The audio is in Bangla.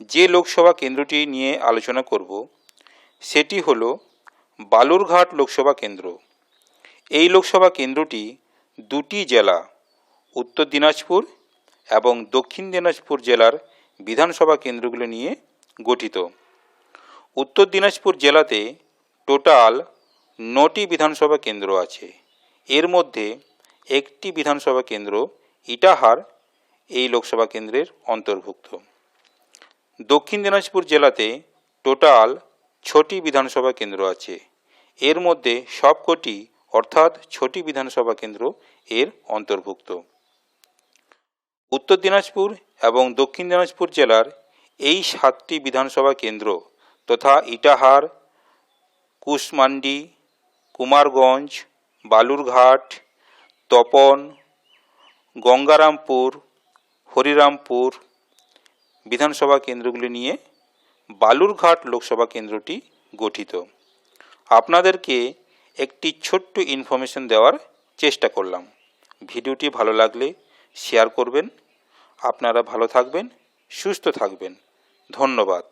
যে লোকসভা কেন্দ্রটি নিয়ে আলোচনা করব, সেটি হল বালুরঘাট লোকসভা কেন্দ্র। এই লোকসভা কেন্দ্রটি দুটি জেলা, উত্তর দিনাজপুর এবং দক্ষিণ দিনাজপুর জেলার বিধানসভা কেন্দ্রগুলো নিয়ে গঠিত। উত্তর দিনাজপুর জেলাতে টোটাল নটি বিধানসভা কেন্দ্র আছে। এর মধ্যে একটি বিধানসভা কেন্দ্র ইটাহার, এই লোকসভা কেন্দ্রের অন্তর্ভুক্ত। দক্ষিণ দিনাজপুর জেলাতে টোটাল ছটি বিধানসভা কেন্দ্র আছে। এর মধ্যে সবকটি, অর্থাৎ ছটি বিধানসভা কেন্দ্র এর অন্তর্ভুক্ত। উত্তর দিনাজপুর এবং দক্ষিণ দিনাজপুর জেলার এই সাতটি বিধানসভা কেন্দ্র তথা ইটাহার, কুশমান্ডি, কুমারগঞ্জ, বালুরঘাট, তপন, গঙ্গারামপুর, হরিরামপুর বিধানসভা কেন্দ্রগুলি নিয়ে বালুরঘাট লোকসভা কেন্দ্রটি গঠিত। আপনাদেরকে একটি ছোট্ট ইনফরমেশন দেওয়ার চেষ্টা করলাম। ভিডিওটি ভালো লাগলে শেয়ার করবেন। আপনারা ভালো থাকবেন, সুস্থ থাকবেন। ধন্যবাদ।